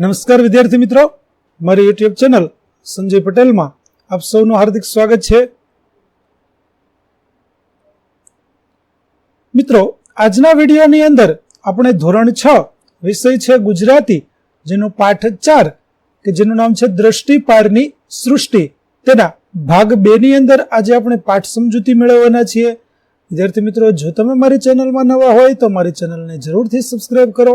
નમસ્કાર વિદ્યાર્થી મિત્રો. મારી યુટ્યુબ ચેનલ સંજય પટેલમાં આપ સૌનું હાર્દિક સ્વાગત છે. મિત્રો, આજના વિડીયોની અંદર આપણે ધોરણ છ વિષય છે ગુજરાતી, જેનો પાઠ ચાર, કે જેનું નામ છે દ્રષ્ટિ પારની સૃષ્ટિ. તેના ભાગ બે ની અંદર આજે આપણે પાઠ સમજૂતી મેળવવાના છીએ. વિદ્યાર્થી મિત્રો, જો તમે મારી ચેનલમાં નવા હોય તો મારી ચેનલને જરૂરથી સબસ્ક્રાઇબ કરો.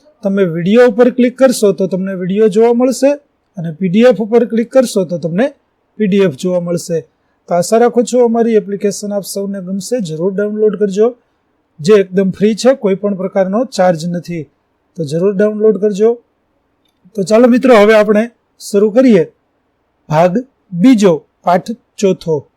તમે વીડિયો ઉપર ક્લિક કરશો તો તમને વીડિયો જોવા મળશે અને પીડીએફ ઉપર ક્લિક કરશો તો તમને પીડીએફ જોવા મળશે. તો આશા રાખું છું અમારી એપ્લિકેશન આપ સૌને ગમશે. જરૂર ડાઉનલોડ કરજો. જે એકદમ ફ્રી છે, કોઈ પણ પ્રકારનો ચાર્જ નથી. તો જરૂર ડાઉનલોડ કરજો. તો ચાલો મિત્રો, હવે આપણે શરૂ કરીએ. ભાગ બીજો, પાઠ ચોથો.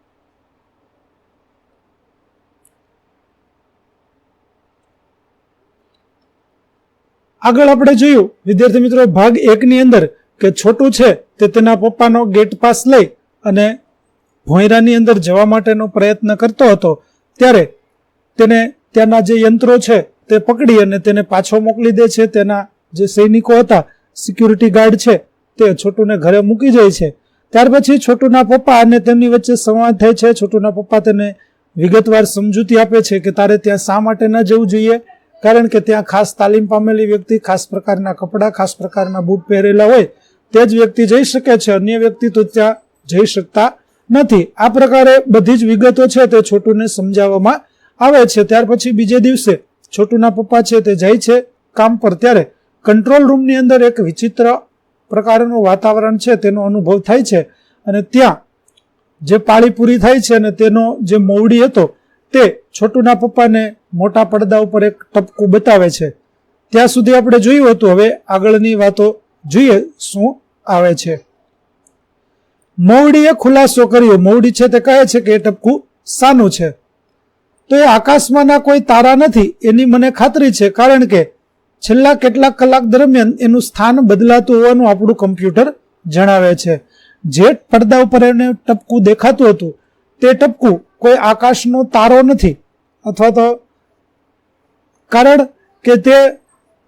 આગળ આપણે જોયું, વિદ્યાર્થી મિત્રો, ભાગ એકની અંદર કે છોટું છે તે તેના પપ્પાનો ગેટ પાસ લઈ અને ભોંયરાની અંદર જવા માટેનો પ્રયત્ન કરતો હતો. ત્યારે તેને ત્યાંના જે યંત્રો છે તે પકડી અને તેને પાછો મોકલી દે છે. તેના જે સૈનિકો હતા સિક્યુરિટી ગાર્ડ છે, તે છોટુને ઘરે મૂકી જાય છે. ત્યાર પછી છોટુના પપ્પા અને તેમની વચ્ચે સંવાદ થાય છે. છોટુના પપ્પા તેને વિગતવાર સમજૂતી આપે છે કે તારે ત્યાં શા માટે ન જવું જોઈએ? કારણ કે ત્યાં ખાસ તાલીમ પામેલી વ્યક્તિ, ખાસ પ્રકારના કપડાં, ખાસ પ્રકારના બૂટ પહેરેલા હોય, તે જ વ્યક્તિ જઈ શકે છે. અન્ય વ્યક્તિ તો ત્યાં જઈ શકતા નથી. આ પ્રકારે બધી જ વિગતો છે તે છોટુને સમજાવવામાં આવે છે. ત્યાર પછી બીજે દિવસે છોટુના પપ્પા છે તે જાય છે કામ પર. ત્યારે કંટ્રોલ રૂમની અંદર એક વિચિત્ર પ્રકારનું વાતાવરણ છે, તેનો અનુભવ થાય છે. અને ત્યાં જે પાળી પૂરી થાય છે અને તેનો જે મોવડી હતો તે છોટુના પપ્પાને મોટા પડદા ઉપર એક ટપકું બતાવે છે. ત્યાં સુધી આપણે જોયું હતું, હવે આગળની વાતો જોઈએ શું આવે છે. મવડીએ ખુલાસો કર્યો. મવડી છે તે કહે છે કે એ ટપકું સાનું છે. તો એ આકાશમાંના કોઈ તારા નથી, એની મને ખાતરી છે, કારણ કે છેલ્લા કેટલાક કલાક દરમિયાન એનું સ્થાન બદલાતું હોવાનું આપણું કમ્પ્યુટર જણાવે છે. જે પડદા ઉપર એને ટપકું દેખાતું હતું. તે ટપકું કોઈ આકાશનો તારો નથી. અથવા તો કારણ કે તે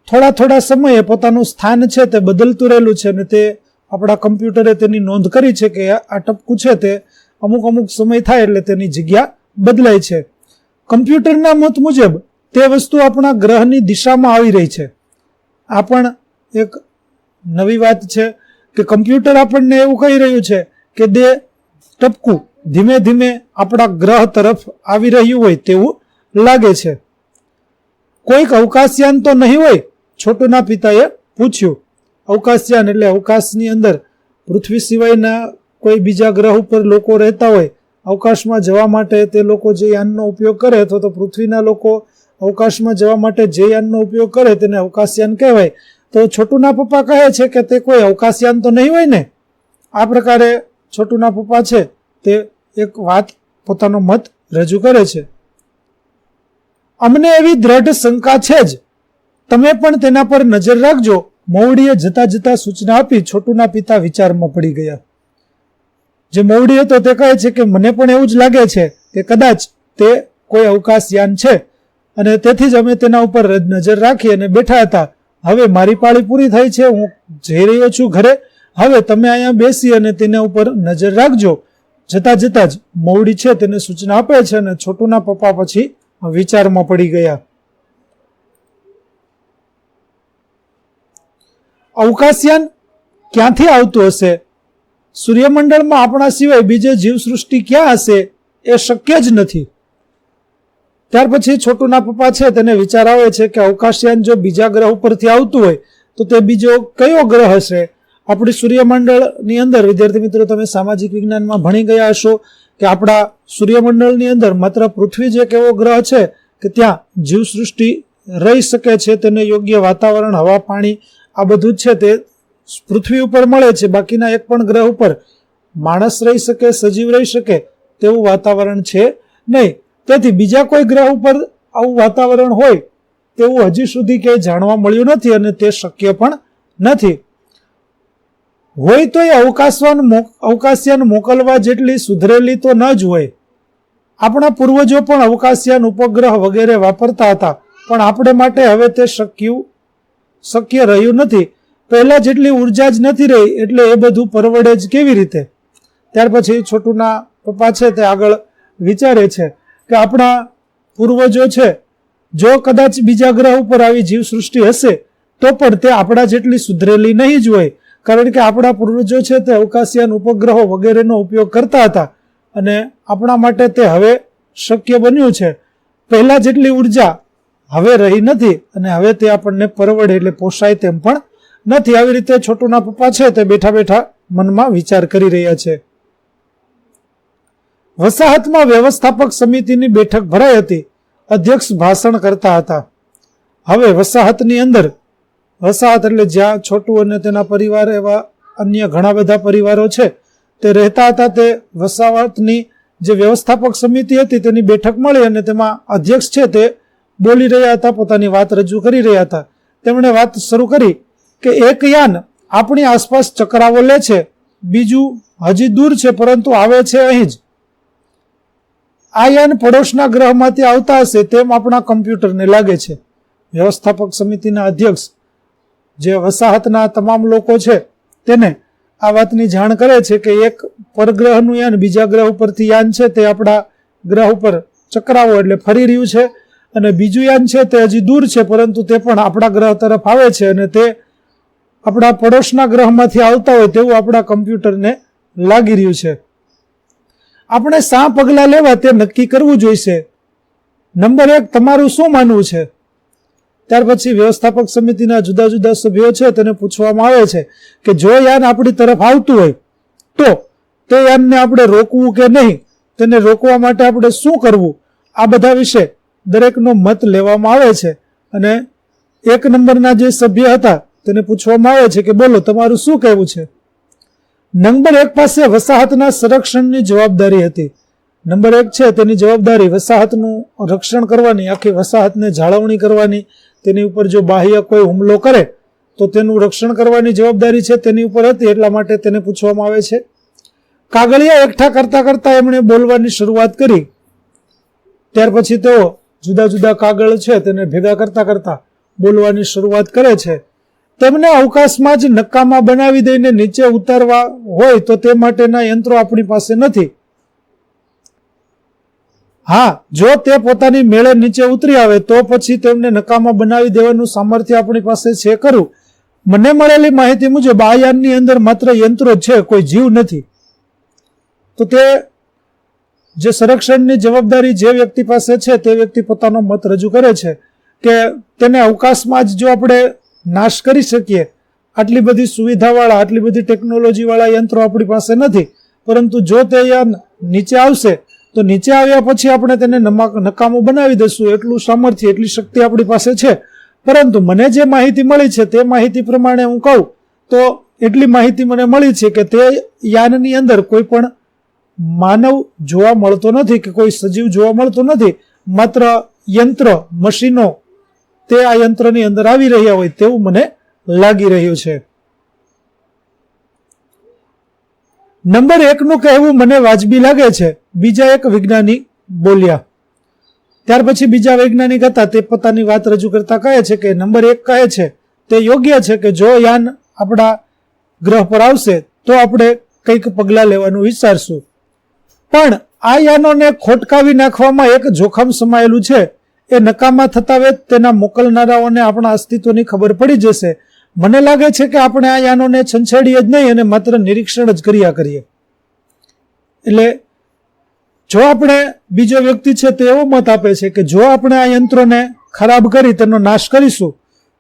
થોડા થોડા સમયે પોતાનું સ્થાન છે તે બદલતું રહેલું છે અને તે આપણા કમ્પ્યુટરે તેની નોંધ કરી છે કે આ ટપકું છે તે અમુક અમુક સમય થાય એટલે તેની જગ્યા બદલાય છે. કમ્પ્યુટરના મત મુજબ તે વસ્તુ આપણા ગ્રહની દિશામાં આવી રહી છે. આ પણ એક નવી વાત છે કે કમ્પ્યુટર આપણને એવું કહી રહ્યું છે કે દે ટપકું ધીમે ધીમે આપણા ગ્રહ તરફ આવી રહ્યું હોય તેવું લાગે છે. કોઈક અવકાશયાન તો નહીં હોય, છોટુના પિતાએ પૂછ્યું. અવકાશયાન એટલે અવકાશની અંદર પૃથ્વી સિવાયના કોઈ બીજા ગ્રહ ઉપર લોકો રહેતા હોય, અવકાશમાં જવા માટે તે લોકો જે યાનનો ઉપયોગ કરે અથવા તો પૃથ્વીના લોકો અવકાશમાં જવા માટે જે યાનનો ઉપયોગ કરે તેને અવકાશયાન કહેવાય. તો છોટુના પપ્પા કહે છે કે તે કોઈ અવકાશયાન તો નહીં હોય ને? આ પ્રકારે છોટુના પપ્પા છે તે એક વાત પોતાનો મત રજૂ કરે છે. અમને એવી દ્રઢ શંકા છે જ. તમે પણ તેના પર નજર રાખજો. મવડીએ જતા જતા સૂચના આપી છોટુના પિતા વિચારમાં પડી ગયા. જે મવડી હતો તે કહે છે કે મને પણ એવું જ લાગે છે કે કદાચ તે કોઈ અવકાશયાન છે અને તેથી જ અમે તેના ઉપર નજર રાખી અને બેઠા હતા. હવે મારી પાળી પૂરી થઈ છે. હું જઈ રહ્યો છું ઘરે. હવે તમે અહીંયા બેસી અને તેના ઉપર નજર રાખજો. જતા જતા જ મવડી છે તેને સૂચના આપે છે અને છોટુના પપ્પા પછી વિચારમાં પડી ગયા. અવકાશયાન ક્યાંથી આવતું હશે? સૂર્યમંડળમાં આપણા સિવાય બીજે જીવસૃષ્ટિ ક્યાં હશે એ શક્ય જ નથી. ત્યાર પછી છોટુના પપ્પા છે તેને વિચાર આવે છે કે અવકાશયાન જો બીજા ગ્રહ ઉપરથી આવતું હોય તો તે બીજો કયો ગ્રહ હશે? આપણી સૂર્યમંડળની અંદર, વિદ્યાર્થી મિત્રો, તમે સામાજિક વિજ્ઞાનમાં ભણી ગયા હશો કે આપણા સૂર્યમંડળની અંદર માત્ર પૃથ્વી જ એક એવો ગ્રહ છે કે ત્યાં જીવસૃષ્ટિ રહી શકે છે, તેને યોગ્ય વાતાવરણ, હવા, પાણી, આ બધું જ છે તે પૃથ્વી ઉપર મળે છે. બાકીના એક પણ ગ્રહ ઉપર માણસ રહી શકે, સજીવ રહી શકે તેવું વાતાવરણ છે નહીં. તેથી બીજા કોઈ ગ્રહ ઉપર આવું વાતાવરણ હોય તેવું હજી સુધી ક્યાંય જાણવા મળ્યું નથી અને તે શક્ય પણ નથી. હોય તો એ અવકાશવાન અવકાશયાન મોકલવા જેટલી સુધરેલી તો ન જ હોય. આપણા પૂર્વજો પણ અવકાશયાન ઉપગ્રહ વગેરે વાપરતા હતા, પણ આપણે માટે હવે તે શક્યું, શક્ય રહ્યું નથી. પહેલાં જેટલી ઊર્જા જ નથી રહી, એટલે એ બધું પરવડે જ કેવી રીતે? ત્યાર પછી છોટુના પપ્પા છે તે આગળ વિચારે છે કે આપણા પૂર્વજો છે, જો કદાચ બીજા ગ્રહ ઉપર આવી જીવસૃષ્ટિ હશે, તો પણ તે આપણા જેટલી સુધરેલી નહીં જ હોય. કારણ કે આપણા પૂર્વજો છે તે અવકાશયાન ઉપગ્રહો વગેરેનો ઉપયોગ કરતા હતા અને આપણા માટે તે હવે શક્ય બન્યું છે. પહેલાં જેટલી ઊર્જા હવે રહી નથી અને હવે તે આપણને પરવડે એટલે પોસાય તેમ પણ નથી. આવી રીતે છોટુના પપ્પા છે તે બેઠા બેઠા મનમાં વિચાર કરી રહ્યા છે. વસાહતમાં વ્યવસ્થાપક સમિતિની બેઠક ભરાઈ હતી. અધ્યક્ષ ભાષણ કરતા હતા. હવે વસાહતની અંદર વસાહત એટલે જ્યાં છોટું અને તેના પરિવાર એવા અન્ય ઘણા બધા પરિવારો છે, તે રહેતા હતા, તે વસાહતની જે વ્યવસ્થાપક સમિતિ હતી તેની બેઠક મળી અને તેમાં અધ્યક્ષ છે તે બોલી રહ્યા હતા, પોતાની વાત રજૂ કરી રહ્યા હતા. તેમણે વાત શરૂ કરી કે એક યાન આપણી આસપાસ ચક્રાવો લે છે, બીજું હજી દૂર છે, પરંતુ આવે છે અહીં જ. આ યાન પડોશના ગ્રહમાંથી આવતા હશે તેમ આપણા કમ્પ્યુટરને લાગે છે. વ્યવસ્થાપક સમિતિના અધ્યક્ષ જે વસાહતના તમામ લોકો છે, તેને આ વાતની જાણ કરે છે કે એક પરગ્રહનું યાન બીજા ગ્રહ ઉપરથી યાન છે, તે આપણા ગ્રહ ઉપર ચક્રાવો એટલે ફરી રહ્યું છે. અને બીજું યાન છે, તે હજી દૂર છે, પરંતુ તે પણ આપણા ગ્રહ તરફ આવે છે અને તે આપણા પડોશના ગ્રહમાંથી આવતા હોય તેવું આપણા કમ્પ્યુટરને લાગી રહ્યું છે. આપણે શા પગલાં લેવા તે નક્કી કરવું જોઈશે? નંબર એક, તમારું શું માનવું છે? ત્યાર પછી વ્યવસ્થાપક સમિતિના જુદા જુદા સભ્યો છે, તેને પૂછવામાં આવે છે કે જો યાન આપણી તરફ આવતું હોય, તો તે યાનને આપણે રોકવું કે નહીં? તેને રોકવા માટે આપણે શું કરવું? આ બધા વિશે દરેકનો મત લેવામાં આવે છે અને એક નંબરના જે સભ્ય હતા, તેને પૂછવામાં આવે છે કે બોલો, તમારું શું કહેવું છે? નંબર એક પાસે વસાહતના સંરક્ષણની જવાબદારી હતી. નંબર એક છે તેની જવાબદારી વસાહતનું રક્ષણ કરવાની, આખી વસાહતને જાળવણી કરવાની તેની ઉપર જો બાહ્ય કોઈ હુમલો કરે, તો તેનું રક્ષણ કરવાની જવાબદારી છે, તેની ઉપર હતી એટલા માટે તેને પૂછવામાં આવે છે. કાગળિયા એકઠા કરતા કરતા એમણે બોલવાની શરૂઆત કરી. ત્યાર પછી તેઓ જુદા જુદા કાગળ છે, તેને ભેગા કરતા કરતા બોલવાની શરૂઆત કરે છે. તેમને અવકાશમાં જ નકામા બનાવી દઈને નીચે ઉતારવા હોય તો તે માટેના યંત્રો આપણી પાસે નથી. હા, જો તે પોતાની મેળે નીચે ઉતરી આવે, તો પછી તેમને નકામા બનાવી દેવાનું સામર્થ્ય આપણી પાસે છે ખરું. મને મળેલી માહિતી મુજબ આ યાનની અંદર માત્ર યંત્રો છે, કોઈ જીવ નથી. તો તે જે સંરક્ષણની જવાબદારી જે વ્યક્તિ પાસે છે, તે વ્યક્તિ પોતાનો મત રજૂ કરે છે કે તેને અવકાશમાં જ જો આપણે નાશ કરી શકીએ, આટલી બધી સુવિધાવાળા, આટલી બધી ટેકનોલોજીવાળા યંત્રો આપણી પાસે નથી. પરંતુ જો તે યાન નીચે આવશે તો નીચે આવ્યા પછી આપણે તેને નકામું બનાવી દઈશું. એટલું સામર્થ્ય, એટલી શક્તિ આપણી પાસે છે. પરંતુ મને જે માહિતી મળી છે, તે માહિતી પ્રમાણે હું કહું, તો એટલી માહિતી મને મળી છે કે તે યાનની અંદર કોઈ પણ માનવ જોવા મળતો નથી કે કોઈ સજીવ જોવા મળતો નથી. માત્ર યંત્ર, મશીનો તે આ યંત્રની અંદર આવી રહ્યા હોય તેવું મને લાગી રહ્યું છે. નંબર એકનું કહેવું મને વાજબી લાગે છે. બીજા એક વિજ્ઞાની બોલ્યા. ત્યાર પછી બીજા વૈજ્ઞાનિક હતા, તે પોતાની વાત રજૂ કરતા કહે છે કે નંબર એક કહે છે, તે યોગ્ય છે કે જો યાન આપણા ગ્રહ પર આવશે, તો આપણે કંઈક પગલાં લેવાનું વિચારશું. પણ આ યાનોને ખોટકાવી નાખવામાં એક જોખમ સમાયેલું છે. એ નકામા થતા વેત તેના મોકલનારાઓને આપણા અસ્તિત્વની ખબર પડી જશે. મને લાગે છે કે આપણે આ યાનોને છંછેડીએ જ નહીં અને માત્ર નિરીક્ષણ જ કર્યા કરીએ. એટલે જો આપણે બીજો વ્યક્તિ છે, તે એવો મત આપે છે કે જો આપણે આ યંત્રોને ખરાબ કરી, તેનો નાશ કરીશું,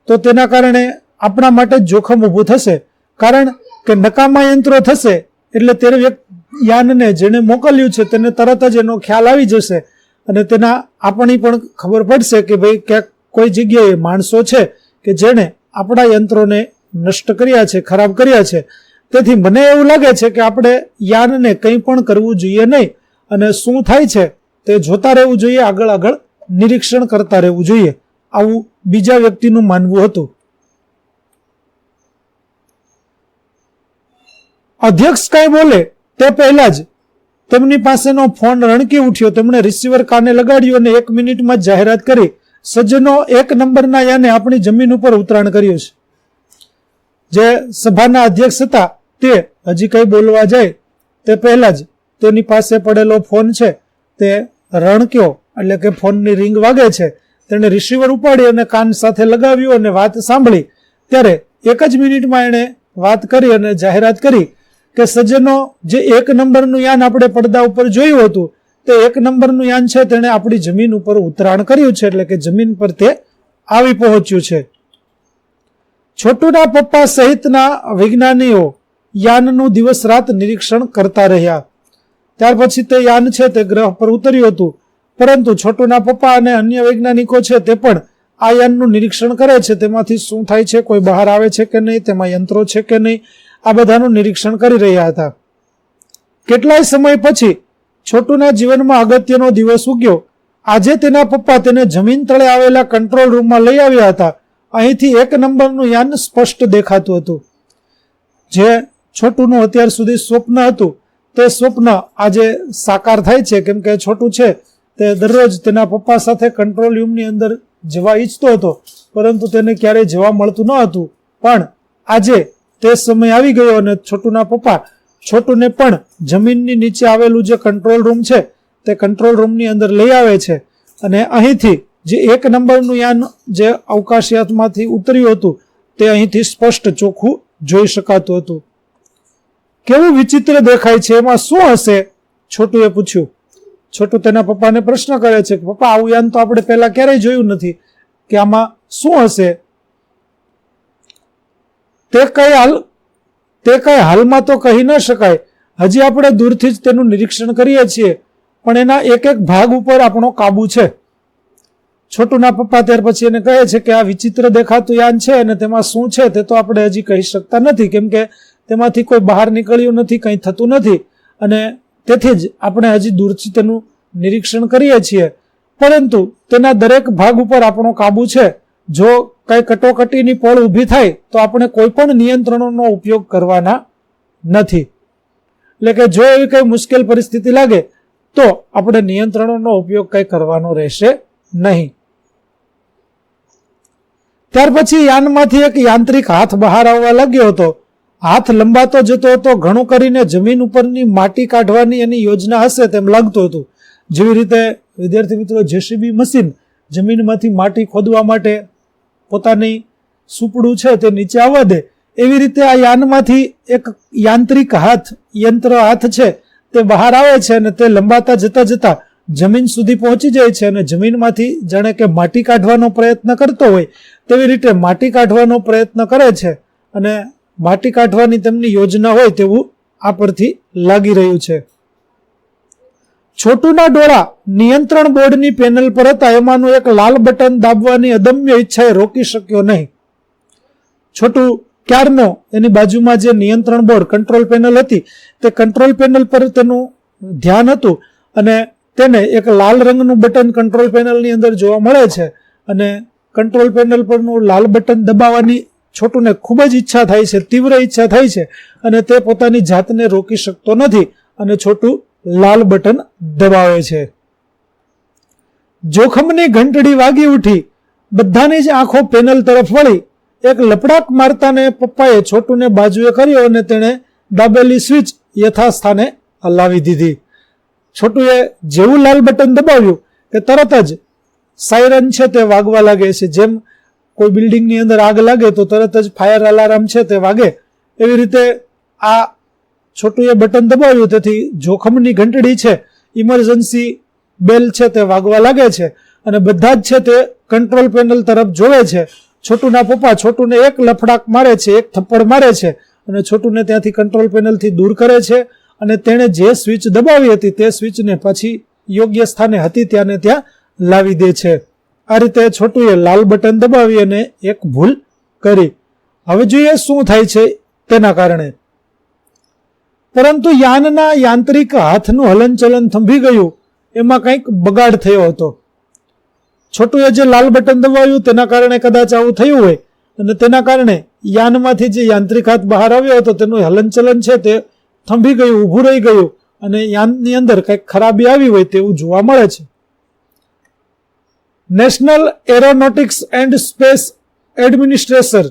તો તેના કારણે આપણા માટે જોખમ ઊભું થશે. કારણ કે નકામા યંત્રો થશે, એટલે તે યાનને જેને મોકલ્યું છે, તેને તરત જ એનો ખ્યાલ આવી જશે અને તેના આપણી પણ ખબર પડશે કે ભાઈ ક્યાંક કોઈ જગ્યાએ માણસો છે કે જેણે આપણા યંત્રોને નષ્ટ કર્યા છે, ખરાબ કર્યા છે. તેથી મને એવું લાગે છે કે આપણે યાનને કંઈ પણ કરવું જોઈએ નહીં. અને શું થાય છે તે જોતા રહેવું જોઈએ, આગળ આગળ નિરીક્ષણ કરતા રહેવું જોઈએ. આવું બીજા વ્યક્તિનું માનવું હતું. અધ્યક્ષ કાંઈ બોલે તે પહેલા જ તેમની પાસેનો ફોન રણકી ઉઠ્યો. તેમણે રિસીવર કાને લગાડ્યું અને એક મિનિટમાં જાહેરાત કરી. સજ્જનો એક નંબરના યાને આપણી જમીન ઉપર ઉતરાણ કર્યું છે. જે સભાના અધ્યક્ષ હતા તે હજી કંઈ બોલવા જાય તે પહેલા જ તેની પાસે પડેલો ફોન છે, તે રણક્યો એટલે કે ફોનની રિંગ વાગે છે, તેણે રિસીવર ઉપાડી અને કાન સાથે લગાવ્યું અને વાત સાંભળી. ત્યારે એક જ મિનિટમાં એણે વાત કરી અને જાહેરાત કરી કે સજ્જનો, જે એક નંબરનું યાન આપણે પડદા ઉપર જોયું હતું, તે એક નંબરનું યાન છે, તેણે આપણી જમીન ઉપર ઉતરાણ કર્યું છે, એટલે કે જમીન પર તે આવી પહોંચ્યું છે. છોટુના પપ્પા સહિતના વિજ્ઞાનીઓ યાનનું દિવસ રાત નિરીક્ષણ કરતા રહ્યા. ત્યાર પછી તે યાન છે તે ગ્રહ પર ઉતર્યું હતું. પરંતુ છોટુના પપ્પા અને અન્ય વૈજ્ઞાનિકો છે તે પણ આ યાનનું નિરીક્ષણ કરે છે. તેમાંથી શું થાય છે, કોઈ બહાર આવે છે કે નહીં, તેમાં યંત્રો છે કે નહીં, આ બધાનું નિરીક્ષણ કરી રહ્યા હતા. કેટલાય સમય પછી છોટુના જીવનમાં અગત્યનો દિવસ ઉગ્યો. આજે તેના પપ્પા તેને જમીન તળે આવેલા કંટ્રોલ રૂમમાં લઈ આવ્યા હતા. અહીંથી એક નંબરનું યાન સ્પષ્ટ દેખાતું હતું. જે છોટુનું અત્યાર સુધી સ્વપ્ન હતું. તે સ્વપ્ન આજે સાકાર થાય છે. કેમ કે છોટું છે તે દરરોજ તેના પપ્પા સાથે કંટ્રોલ રૂમની અંદર જવા ઈચ્છતો હતો, પરંતુ તેને ક્યારેય જવા મળતું ન હતું. પણ આજે તે સમય આવી ગયો અને છોટુના પપ્પા છોટુને પણ જમીનની નીચે આવેલું જે કંટ્રોલ રૂમ છે તે કંટ્રોલ રૂમની અંદર લઈ આવે છે. અને અહીંથી જે એક નંબરનું યાન જે અવકાશયાતમાંથી ઉતર્યું હતું તે અહીંથી સ્પષ્ટ ચોખ્ખું જોઈ શકાતું હતું. કેવું વિચિત્ર દેખાય છે? એમાં શું હશે? છોટુએ પૂછ્યું. છોટું તેના પપ્પાને પ્રશ્ન કરે છે કે, પપ્પા, આવું યાન તો આપણે પહેલા ક્યારેય જોયું નથી. કે આમાં શું હશે? તે કઈ હાલ, તે કઈ હાલમાં તો કહી ન શકાય. હજી આપણે દૂરથી જ તેનું નિરીક્ષણ કરીએ છીએ. પણ એના એક એક ભાગ ઉપર આપણો કાબુ છે. છોટુના પપ્પા ત્યાર પછી એને કહે છે કે, આ વિચિત્ર દેખાતું યાન છે અને તેમાં શું છે તે તો આપણે હજી કહી શકતા નથી. કેમ કે તેમાંથી કોઈ બહાર નીકળ્યું નથી, કંઈ થતું નથી. અને તેથી જ આપણે હજી દૂરથી તેનું નિરીક્ષણ કરીએ છીએ. પરંતુ તેના દરેક ભાગ ઉપર આપણો કાબુ છે. જો કઈ કટોકટીની પોળ ઊભી થાય, તો આપણે કોઈ પણ નિયંત્રણોનો ઉપયોગ કરવાના નથી. એટલે કે જો એવી કઈ મુશ્કેલ પરિસ્થિતિ લાગે, તો આપણે નિયંત્રણોનો ઉપયોગ કઈ કરવાનો રહેશે નહીં. ત્યાર પછી યાનમાંથી એક યાંત્રિક હાથ બહાર આવવા લાગ્યો હતો. હાથ લંબાતો જતો હતો, ઘણું કરીને જમીન ઉપરની માટી કાઢવાની એની યોજના હશે તેમ લાગતું હતું. જેવી રીતે વિદ્યાર્થી મિત્રો, જેસીબી મશીન જમીનમાંથી માટી ખોદવા માટે પોતાની સુપડું છે તે નીચે આવવા દે. એવી રીતે આ યાનમાંથી એક યાંત્રિક હાથ, યંત્ર હાથ છે તે બહાર આવે છે અને તે લંબાતા જતા જતા જમીન સુધી પહોંચી જાય છે અને જમીનમાંથી જાણે કે માટી કાઢવાનો પ્રયત્ન કરતો હોય તેવી રીતે માટી કાઢવાનો પ્રયત્ન કરે છે અને માટી કાઢવાની તેમની યોજના હોય તેવું આ પરથી લાગી રહ્યું છે. છોટુના ડોળા નિયંત્રણ બોર્ડની પેનલ પર હતા. એમાંનું એક લાલ બટન દાબવાની અદમ્ય ઈચ્છાએ રોકી શક્યો નહીં. છોટું ક્યારનો? એની બાજુમાં જે નિયંત્રણ બોર્ડ, કંટ્રોલ પેનલ હતી, તે કંટ્રોલ પેનલ પર તેનું ધ્યાન હતું અને તેને એક લાલ રંગનું બટન કંટ્રોલ પેનલની અંદર જોવા મળે છે અને કંટ્રોલ પેનલ પરનું લાલ બટન દબાવવાની છોટુને ખૂબ જ ઈચ્છા થાય છે, તીવ્ર ઈચ્છા થાય છે અને તે પોતાની જાતને રોકી શકતો નથી અને છોટું લાલ બટન દબાવે છે. જોખમની ઘંટડી વાગી ઉઠી, બધાની જ આંખો પેનલ તરફ વળી, એક લપડાક મારતાને પપ્પાએ છોટુને બાજુએ કર્યો અને તેણે દાબેલી સ્વિચ યથાસ્થાને હલાવી દીધી. છોટુએ જેવું લાલ બટન દબાવ્યું કે તરત જ સાયરન છે તે વાગવા લાગે છે, જેમ કોઈ બિલ્ડિંગની અંદર આગ લાગે તો તરત જ ફાયર અલાર્મ છે તે વાગે. એવી રીતે આ છોટુએ બટન દબાવ્યું, તેથી જોખમની ઘંટડી છે, ઇમરજન્સી બેલ છે તે વાગવા લાગે છે અને બધા જ છે તે કંટ્રોલ પેનલ તરફ જોવે છે. છોટુના પપ્પા, છોટુને એક લફડાક મારે છે, એક થપ્પડ મારે છે અને છોટુને ત્યાંથી કંટ્રોલ પેનલથી દૂર કરે છે અને તેણે જે સ્વિચ દબાવી હતી તે સ્વિચને પછી યોગ્ય સ્થાને હતી ત્યાં ને ત્યાં લાવી દે છે. આ રીતે છોટુએ લાલ બટન દબાવી અને એક ભૂલ કરી. હવે જોઈએ શું થાય છે તેના કારણે. પરંતુ યાનના યાંત્રિક હાથનું હલનચલન થંભી ગયું. એમાં કંઈક બગાડ થયો હતો. છોટુએ જે લાલ બટન દબાવ્યું તેના કારણે કદાચ આવું થયું હોય. અને તેના કારણે યાનમાંથી જે યાંત્રિક હાથ બહાર આવ્યો હતો તેનું હલનચલન છે તે થંભી ગયું, ઊભું રહી ગયું. અને યાનની અંદર કંઈક ખરાબી આવી હોય તેવું જોવા મળે છે. National aeronautics and space administration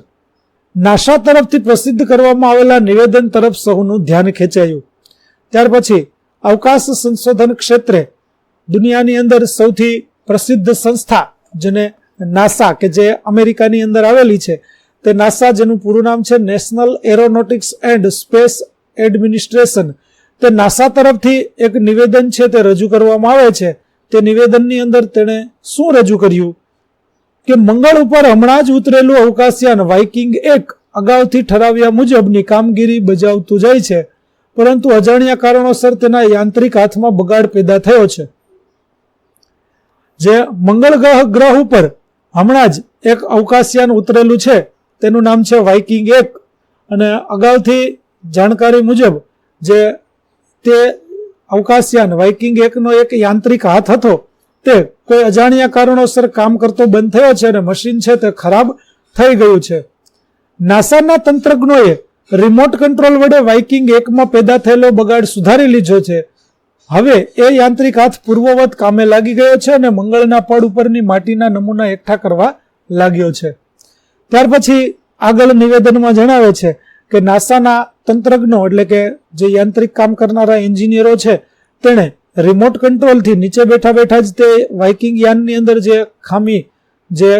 NASA તરફથી પ્રસિદ્ધ કરવામાં આવેલા નિવેદન તરફ સૌનું ધ્યાન ખેંચાયું. ત્યાર પછી અવકાશ સંશોધન ક્ષેત્રે દુનિયાની અંદર સૌથી પ્રસિદ્ધ સંસ્થા જેને નાસા કે જે અમેરિકાની અંદર આવેલી છે, તે નાસા જેનું પૂરું નામ છે national aeronautics and space administration. તે નાસા તરફથી એક નિવેદન છે તે રજૂ કરવામાં આવે છે તે નિવેદનની અંદર તેણે શું રજૂ કર્યું? કે મંગળ ઉપર હમણાં જ ઉતરેલું અવકાશયાન વાઇકિંગ એક અગાઉથી ઠરાવ્યા મુજબની કામગીરી બજાવતું જાય છે, પરંતુ અજાણ્યા કારણોસર તેના યાંત્રિક હાથમાં બગાડ પેદા થયો છે. જે મંગળ ગ્રહ ગ્રહ ઉપર હમણાં જ એક અવકાશયાન ઉતરેલું છે, તેનું નામ છે વાઇકિંગ એક. અને અગાઉથી જાણકારી મુજબ જે તે અવકાશયાન વાઇકિંગ એકનો એક યાંત્રિક હાથ હતો. તે કોઈ અજાણ્યા કારણોસર કામ કરતો બંધ થયો છે અને મશીન છે તે ખરાબ થઈ ગયું છે. નાસાના તંત્રજ્ઞોએ રિમોટ કંટ્રોલ વડે વાઇકિંગ એકમાં પેદા થયેલો બગાડ સુધારી લીધો છે. હવે એ યાંત્રિક હાથ પૂર્વવત કામે લાગી ગયો છે અને મંગળના પડ ઉપરની માટીના નમૂના એકઠા કરવા લાગ્યો છે. ત્યાર પછી આગળ નિવેદનમાં જણાવે છે કે નાસાના તંત્રજ્ઞો, એટલે કે જે યાંત્રિક કામ કરનારા એન્જિનિયરો છે, તેણે રિમોટ કંટ્રોલથી નીચે બેઠા બેઠા જ તે વાઇકિંગ યાનની અંદર જે ખામી, જે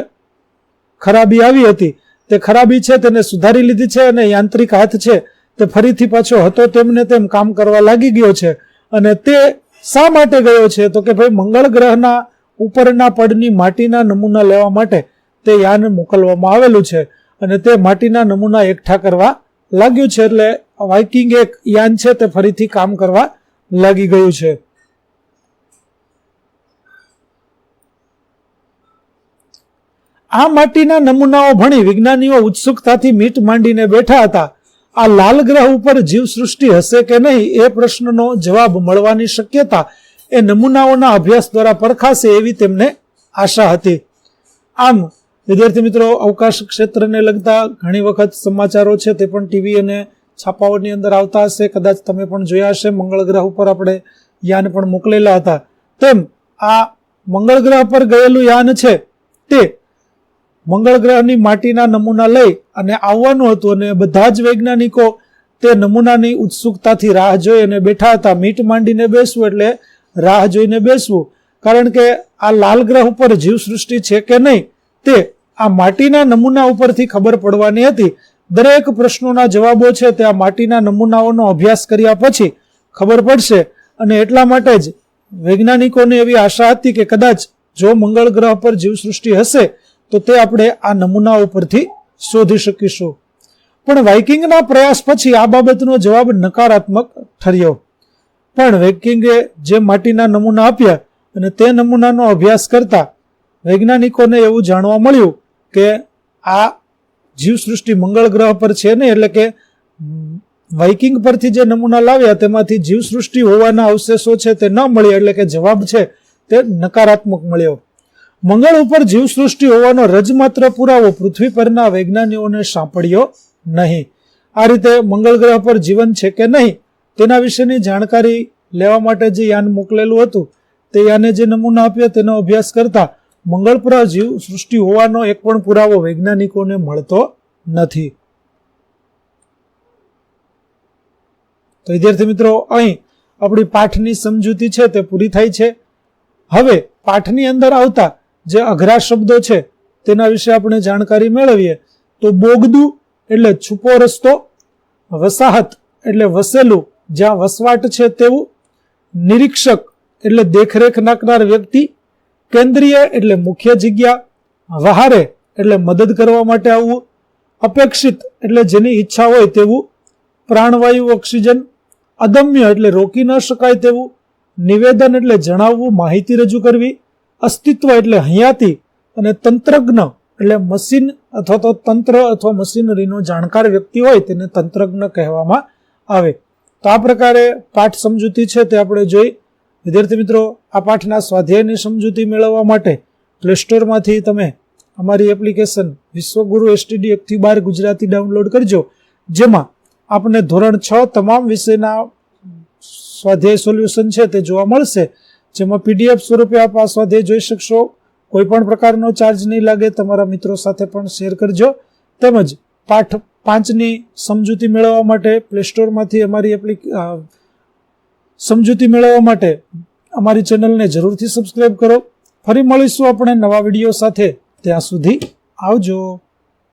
ખરાબી આવી હતી, તે ખરાબી છે, તેને સુધારી લીધી છે અને યાંત્રિક હાથ છે, તે ફરીથી પાછો હતો તેમને તેમ કામ કરવા લાગી ગયો છે. અને તે શા માટે ગયો છે? તો કે ભાઈ મંગળ ગ્રહના ઉપરના પડની માટીના નમૂના લેવા માટે તે યાન મોકલવામાં આવેલું છે અને તે માટીના નમૂના એકઠા કરવા લાગ્યું છે એટલે વાઇકિંગ એક યાન છે તે ફરીથી કામ કરવા લાગી ગયું છે. આ માટીના નમૂનાઓ ભણી વિજ્ઞાનીઓ ઉત્સુકતાથી મીટ માંડીને બેઠા હતા. આ લાલ ગ્રહ ઉપર જીવસૃષ્ટિ હશે કે નહીં એ પ્રશ્નનો જવાબ મળવાની શક્યતા એ નમૂનાઓના અભ્યાસ દ્વારા પરખાશે એવી તેમને આશા હતી. આમ વિદ્યાર્થી મિત્રો, અવકાશ ક્ષેત્રને લગતા ઘણી વખત સમાચારો છે, તે પણ ટીવી અને છાપાઓની અંદર આવતા હશે. કદાચ તમે પણ જોયા હશે. મંગળ ગ્રહ ઉપર આપણે યાન પણ મોકલેલા હતા. તેમ, આ મંગળ ગ્રહ પર ગયેલું યાન છે, તે મંગળ ગ્રહની માટીના નમૂના લઈ અને આવવાનું હતું અને બધા જ વૈજ્ઞાનિકો તે નમૂનાની ઉત્સુકતાથી રાહ જોઈ અને બેઠા હતા. મીટ માંડીને બેસવું એટલે રાહ જોઈને બેસવું. કારણ કે આ લાલ ગ્રહ ઉપર જીવસૃષ્ટિ છે કે નહીં, તે આ માટીના નમૂના ઉપરથી ખબર પડવાની હતી. દરેક પ્રશ્નોના જવાબો છે તે આ માટીના નમૂનાઓનો અભ્યાસ કર્યા પછી ખબર પડશે. અને એટલા માટે જ વૈજ્ઞાનિકોને એવી આશા હતી કે કદાચ જો મંગળ ગ્રહ પર જીવસૃષ્ટિ હશે, તો તે આપણે આ નમૂના ઉપરથી શોધી શકીશું. પણ વાઇકિંગના પ્રયાસ પછી આ બાબતનો જવાબ નકારાત્મક ઠર્યો. પણ વેકિંગે જે માટીના નમૂના આપ્યા અને તે નમૂનાનો અભ્યાસ કરતા વૈજ્ઞાનિકોને એવું જાણવા મળ્યું કે આ જીવસૃષ્ટિ મંગળ ગ્રહ પર છે ને, એટલે કે વાઇકિંગ પરથી જે નમૂના લાવ્યા, તેમાંથી જીવસૃષ્ટિ હોવાના અવશેષો છે તે ન મળ્યા, એટલે કે જવાબ છે તે નકારાત્મક મળ્યો. મંગળ ઉપર જીવસૃષ્ટિ હોવાનો રજમાત્ર પુરાવો પૃથ્વી પરના વૈજ્ઞાનિકોને સાંપડ્યો નહીં. આ રીતે મંગળ ગ્રહ પર જીવન છે કે નહીં, તેના વિશેની જાણકારી લેવા માટે જે યાન મોકલેલું હતું, તે યાને જે નમૂના આપ્યા, તેનો અભ્યાસ કરતા મંગળ પર જીવ સૃષ્ટિ હોવાનો એક પણ પુરાવો વૈજ્ઞાનિકોને મળતો નથી. તો વિદ્યાર્થી મિત્રો, અહીં આપણી પાઠની સમજૂતી છે તે પૂરી થાય છે. હવે પાઠની અંદર આવતા જે અઘરા શબ્દો છે તેના વિશે આપણે જાણકારી મેળવીએ. તો બોગદું એટલે છુપો રસ્તો, વસાહત એટલે વસેલું, જ્યાં વસવાટ છે તેવું, નિરીક્ષક એટલે દેખરેખ નાખનાર વ્યક્તિ કેન્દ્રીય એટલે મુખ્ય જગ્યા, વહારે એટલે મદદ કરવા માટે આવવું, અપેક્ષિત એટલે જેની ઈચ્છા હોય તેવું, પ્રાણવાયુ ઓક્સિજન, અદમ્ય એટલે રોકી ન શકાય તેવું, નિવેદન એટલે જણાવવું, માહિતી રજૂ કરવી, અસ્તિત્વ એટલે હયાતી અને તંત્રજ્ઞ એટલે મશીન અથવા તો તંત્ર અથવા મશીનરીનો જાણકાર વ્યક્તિ હોય તેને તંત્રજ્ઞ કહેવામાં આવે. તો આ પ્રકારે પાઠ સમજૂતી છે તે આપણે જોઈ વિદ્યાર્થી મિત્રો, આ પાઠના સ્વાધ્યાયની સમજૂતી મેળવવા માટે પ્લે સ્ટોરમાંથી તમે અમારી એપ્લિકેશન વિશ્વગુરુ એસટીડી એકથી બાર ગુજરાતી ડાઉનલોડ કરજો, જેમાં આપને ધોરણ છ તમામ વિષયના સ્વાધ્યાય સોલ્યુશન છે તે જોવા મળશે. જેમાં પીડીએફ સ્વરૂપે આપ આ સ્વાધ્યાય જોઈ શકશો. કોઈ પણ પ્રકારનો ચાર્જ નહીં લાગે, તમારા મિત્રો સાથે પણ શેર કરજો. તેમજ પાઠ પાંચની સમજૂતી મેળવવા માટે પ્લે સ્ટોરમાંથી અમારી એપ્લિક સમજૂતી મેળવવા માટે અમારી ચેનલને જરૂરથી સબસ્ક્રાઈબ કરો. ફરી મળીશું આપણે નવા વીડિયો સાથે. ત્યાં સુધી આવજો.